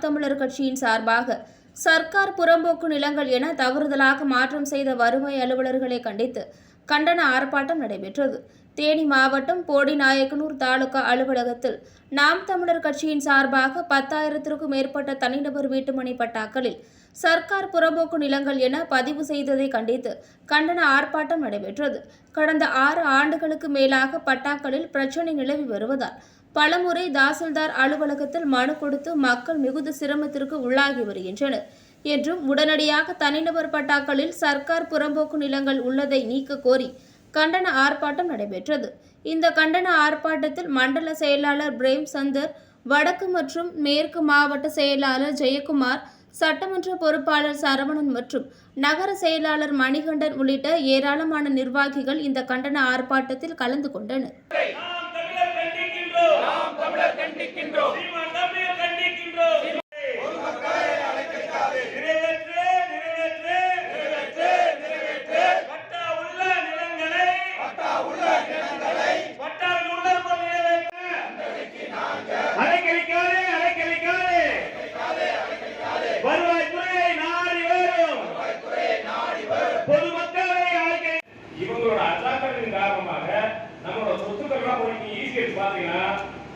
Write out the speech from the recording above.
தமிழர் கட்சியின் சார்பாக சர்க்கார் புறம்போக்கு நிலங்கள் என தவறுதலாக மாற்றம் செய்த வருவாய் அலுவலர்களை கண்டித்து கண்டன ஆர்ப்பாட்டம் நடைபெற்றது. தேனி மாவட்டம் போடிநாயக்கனூர் தாலுகா அலுவலகத்தில் நாம் தமிழர் கட்சியின் சார்பாக பத்தாயிரத்திற்கும் மேற்பட்ட தனிநபர் வீட்டுமனை பட்டாக்களில் சர்க்கார் புறம்போக்கு நிலங்கள் என பதிவு செய்ததை கண்டித்து கண்டன ஆர்ப்பாட்டம் நடைபெற்றது. கடந்த ஆறு ஆண்டுகளுக்கு மேலாக பட்டாக்களில் பிரச்சினை நிலவி வருவதால் பலமுறை தாசில்தார் அலுவலகத்தில் மனு கொடுத்து மக்கள் மிகுந்த சிரமத்திற்கு உள்ளாகி வருகின்றனர். என்றும் உடனடியாக தனிநபர் பட்டாக்களில் சர்க்கார் புறம்போக்கு நிலங்கள் உள்ளதை நீக்க கோரி கண்டன ஆர்ப்பாட்டம் நடைபெற்றது. இந்த கண்டன ஆர்ப்பாட்டத்தில் மண்டல செயலாளர் பிரேம் சந்தர் வடக்கு மற்றும் மேற்கு மாவட்ட செயலாளர் ஜெயக்குமார் சட்டமன்ற பொறுப்பாளர் சரவணன் மற்றும் நகர செயலாளர் மணிகண்டன் உள்ளிட்ட ஏராளமான நிர்வாகிகள் இந்த கண்டன ஆர்ப்பாட்டத்தில் கலந்து கொண்டனர். கண்டிக்கின்றோம். கண்டிக்கின்றோம் இவங்களோட அஜாக்கிரதையின் காரணமாக நம்மளோட சொத்துக்கள்லாம் போய் நீங்க ஈஸியா பாத்தீங்கன்னா